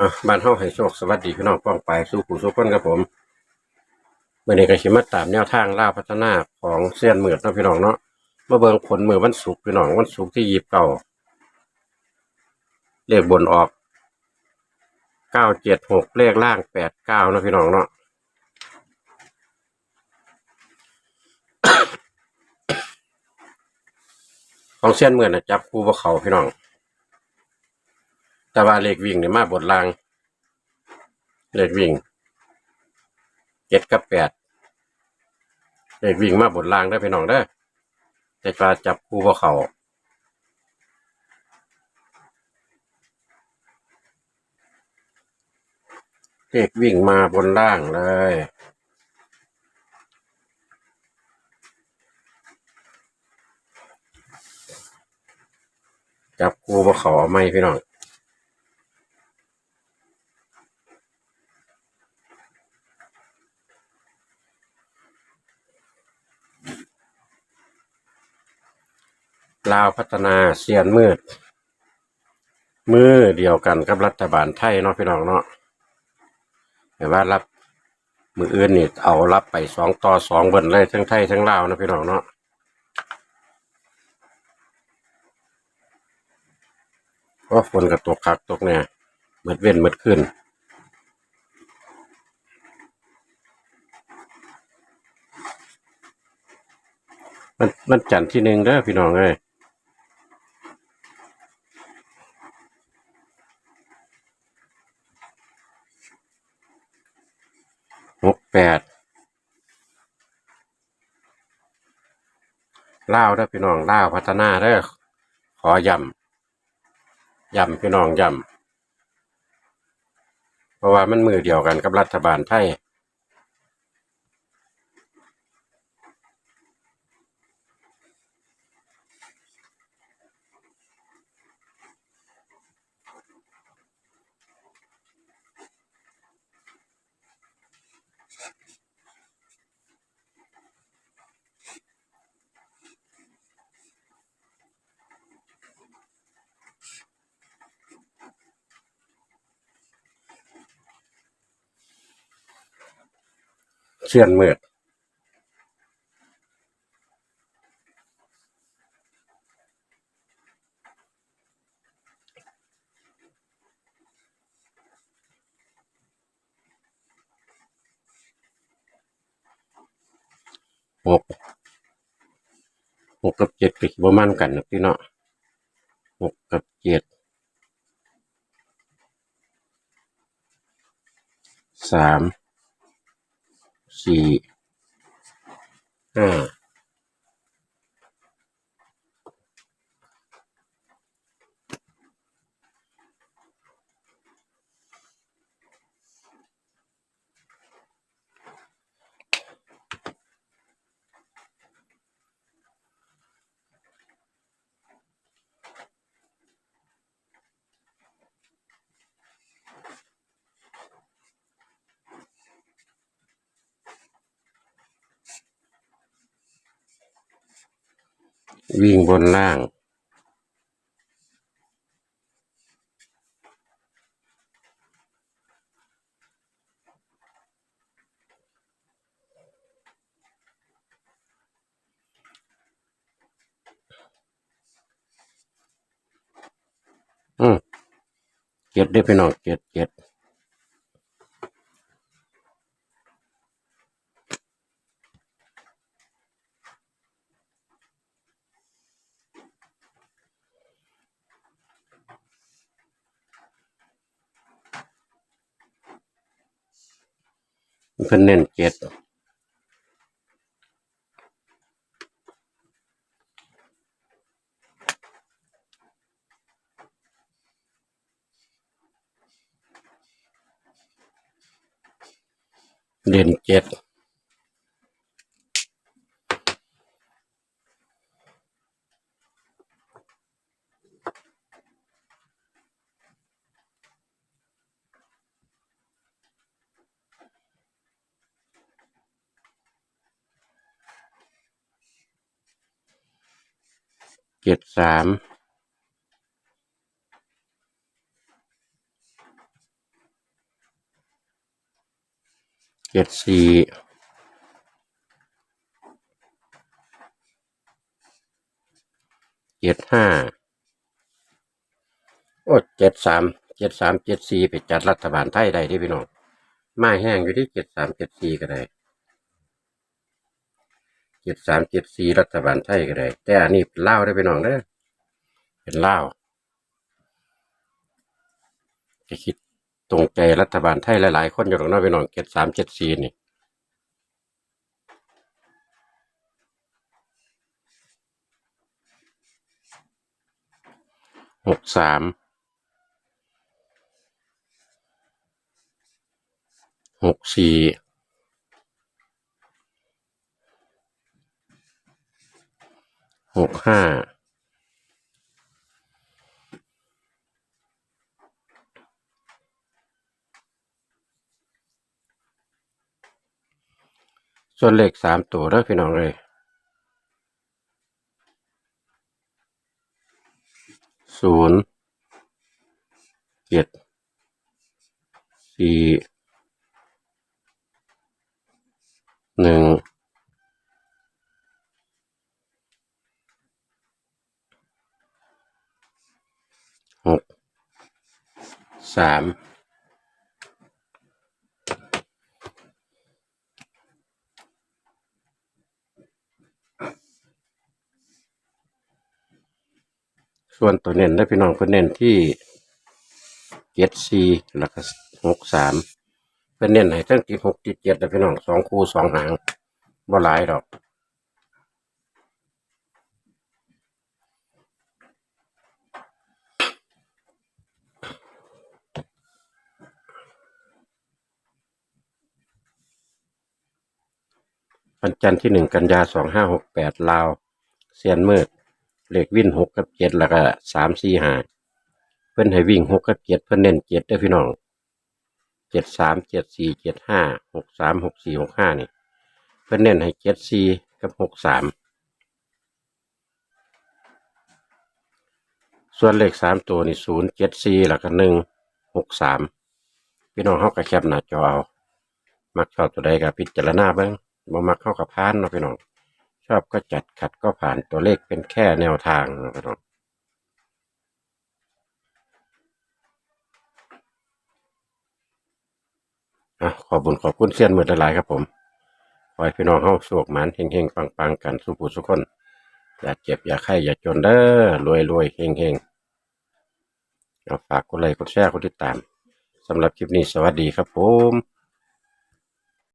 อะบ้านเฮาให้โชคสวัสดีพี่น้องป้องไปสู่ผู้สู่คนครับผมเมื่อนี้ก็สิมาตามแนวทางล่าพัฒนาของเซียนมือดเนาะพี่น้องเนาะมาเบิ่งผลมือวันศุกร์พี่น้องวันศุกร์ที่ยีบเก่าเลขบนออกเก้าเจ็ดหกเลขล่างแปดเก้านาะพี่น้องเนาะของเซียนมืดนะจับคู่บ่เขาพี่น้อง แต่ว่าเลขวิ่งนี่มาบนล่าง เลขวิ่งเจ็ดกับแปดเลขวิ่งมาบนล่างได้พี่น้องได้แต่ว่าจับคู่บ่เขาเลขวิ่งมาบนล่างเลยจับคู่บ่เขาเอาไม่พี่น้อง ลาวพัฒนาเซียนมืด มือเดียวกันกับรัฐบาลไทยเนาะพี่น้องเนาะแต่ว่ารับมืออื่นนี่เอารับไปสองต่อสองเบินเลยทั้งไทยทั้งลาวนะพี่น้องเนาะเพราะฝนกับตกคักตกเนี่ยมืดเว้นมืดขึ้น มันมันจันทร์ที่หนึ่งเด้อพี่น้องเอ้ย หกแปดล่าวเด้อพี่น้องล่าวพัฒนาเด้อขอย้ำย้ำพี่น้องย้ำเพราะว่ามันมือเดียวกันกับรัฐบาลไทย เชื่อนมืดหกหกกับเจ็ดก็สิบ่มั่นกันนะพี่เนาะหกกับเจ็ดสาม สี่ห้า วิ่งบนล่าง อืมเก็ดได้อพี่น้องเก็ดเก็ด เพิ่นเน้นเก็ดเด่นเจ็ด เจ็ดสามเจ็ดสี่เจ็ดห้าโอ้เจ็ดสามเจ็ดสามเจ็ดสี่ไปจัดรัฐบาลไทยได้ที่พี่น้องม้แห้งอยู่ที่เจ็ดสามเจ็ดสี่ก็ได้ เจ็ดสามเจ็ดสี่รัฐบาลไทยก็ได้ แต่อันนี้เป็นเล่าได้อพี่น้องเด้อเป็นเล่าจะคิดตรงใจรัฐบาลไทยหลายๆ คนอยู่หรอกนาะพี่น้องเจ็ดสามเจ็ดสี่นี่หกสามหกสี่ หกห้าส่วนเลขสามตัวเด้อพี่น้องเลยศูนย์เจ็ดสี่หนึ่งหก สามส่วนตัวเน้นได้พี่น้องเพื่นเน้นที่เจ็ดสี่แล้วก็หกสามเพื่นเน้นให้ทั้งติดหกติดเจ็ดนะพี่น้องสองคู่สองหางบ่หลายดอก วันจันทร์ที่หนึ่งกันยาสองห้าหกแปดลาวเซียนมืดเลขวิ่นหกกับเจ็ดแล้วก็สามสี่ห้าเพิ่อนให้วิ่งหกกับเจ็ดเพิ่นเน้นเจ็ดเด้อพี่น้องเจ็ดสามเจ็ดสี่เจ็ดห้าหกสามหกสี่หกห้านี่เพิ่นเน้นให้เจ็ดสี่กับหกสามส่วนเลขสามตัวนี่ศูนย์เจ็ดสี่แล้วก็หนึ่งหกสามพี่น้องเขาก็แคปหน้าจอเอา มักชอบตัวใดก็พิจารณาเบิ่ง บ่มักเข้ากับพานเนาะพี่น้องชอบก็จัดขัดก็ผ่านตัวเลขเป็นแค่แนวทางเนาะพี่น้องอะขอบุญขอบคุณเซียนมือหลายครับผมขอให้พี่น้องเฮาโชคหมานเฮงๆปังๆ กันสุขุสุขคน อย่าเจ็บ อย่าไข้อย่าจนเด้อรวยรวยๆเฮงเอาฝากกดไลค์กดแชร์กดติดตามสำหรับคลิปนี้สวัสดีครับผม